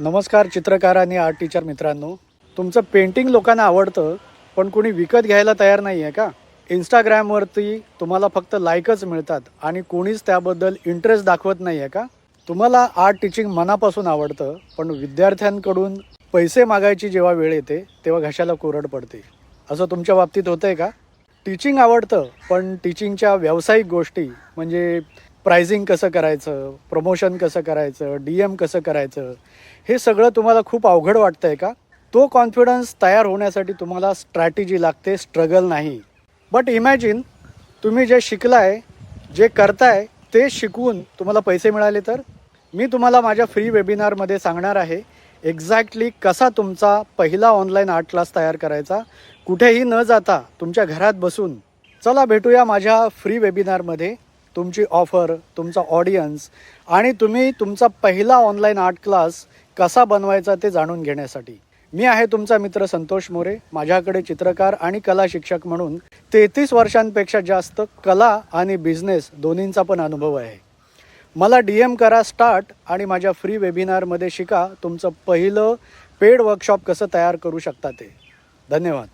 नमस्कार चित्रकार आणि आर्ट टीचर मित्रांनो. तुमचं पेंटिंग लोकांना आवडतं पण कोणी विकत घ्यायला तयार नाही आहे का इंस्टाग्रामवरती तुम्हाला फक्त लाईकच मिळतात आणि कोणीच त्याबद्दल इंटरेस्ट दाखवत नाही आहे का? तुम्हाला आर्ट टीचिंग मनापासून आवडतं पण विद्यार्थ्यांकडून पैसे मागायची जेव्हा वेळ येते तेव्हा घशाला कोरड पडते. असं तुमच्या बाबतीत होतं आहे का? टीचिंग आवडतं पण टीचिंगच्या व्यावसायिक गोष्टी म्हणजे प्रायझिंग कसं करायचं प्रमोशन कसं करायचं डी एम कसं करायचं हे सगळं तुम्हाला खूप अवघड वाटतं आहे का? तो कॉन्फिडन्स तयार होण्यासाठी तुम्हाला स्ट्रॅटेजी लागते स्ट्रगल नाही. बट इमॅजिन तुम्ही जे शिकलाय जे करताय ते शिकवून तुम्हाला पैसे मिळाले तर? मी तुम्हाला माझ्या फ्री वेबिनारमध्ये सांगणार आहे एक्झॅक्टली कसा तुमचा पहिला ऑनलाईन आर्ट क्लास तयार करायचा कुठेही न जाता तुमच्या घरात बसून. चला भेटूया माझ्या फ्री वेबिनारमध्ये तुमची ऑफर तुमचा ऑडियन्स आणि तुम्ही तुमचा पहिला ऑनलाईन आर्ट क्लास कसा बनवायचा ते जाणून घेण्यासाठी. मी आहे तुमचा मित्र संतोष मोरे माझ्याकडे चित्रकार आणि कला शिक्षक म्हणून तेहतीस वर्षांपेक्षा जास्त कला आणि बिझनेस दोन्हींचा पण अनुभव आहे. मला डी एम करा स्टार्ट आणि माझ्या फ्री वेबिनारमध्ये शिका तुमचं पहिलं पेड वर्कशॉप कसं तयार करू शकता ते. धन्यवाद.